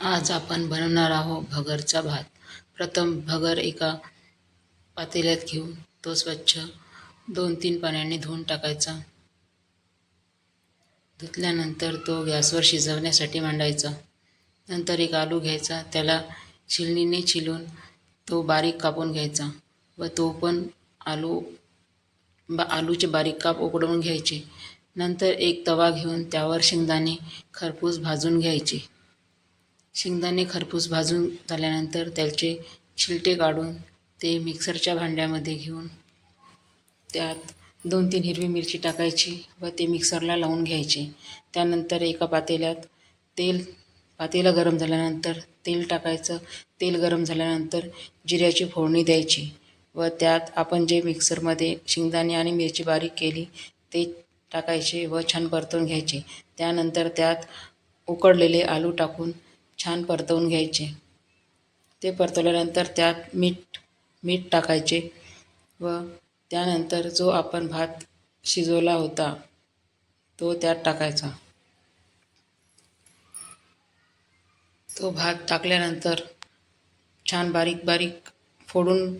आज आपण बनवणार आहोत भगरचा भात. प्रथम भगर एका पातेल्यात घेऊन तो स्वच्छ दोन तीन पाण्याने धुवून टाकायचा. धुतल्यानंतर तो गॅसवर शिजवण्यासाठी मांडायचा. नंतर एक आलू घ्यायचा त्याला छिलणीने छिलून तो बारीक कापून घ्यायचा व तो पण आलू बा आलूचे बारीक काप उकडवून घ्यायचे. नंतर एक तवा घेऊन त्यावर शेंगदाणे खरपूस भाजून घ्यायचे. शेंगदाणे खरपूस भाजून झाल्यानंतर त्याचे छिलटे काढून ते मिक्सरच्या भांड्यामध्ये घेऊन त्यात दोन तीन हिरवी मिरची टाकायची व ते मिक्सरला लावून घ्यायचे. त्यानंतर एका पातेल्यात तेल पातेलं गरम झाल्यानंतर तेल टाकायचं. तेल गरम झाल्यानंतर जिऱ्याची फोडणी द्यायची व त्यात आपण जे मिक्सरमध्ये शेंगदाणे आणि मिरची बारीक केली ते टाकायचे व छान परतून घ्यायचे. त्यानंतर त्यात उकडलेले आलू टाकून छान परतवून घ्यायचे. ते परतवल्यानंतर त्यात मीठ मीठ टाकायचे व त्यानंतर जो आपण भात शिजवला होता तो त्यात टाकायचा. तो भात टाकल्यानंतर छान बारीक बारीक फोडून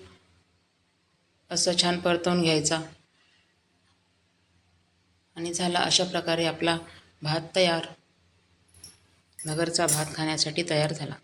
असं छान परतवून घ्यायचा. आणि झाला अशा प्रकारे आपला भात तयार. नगरचा भात खाण्यासाठी तयार झाला.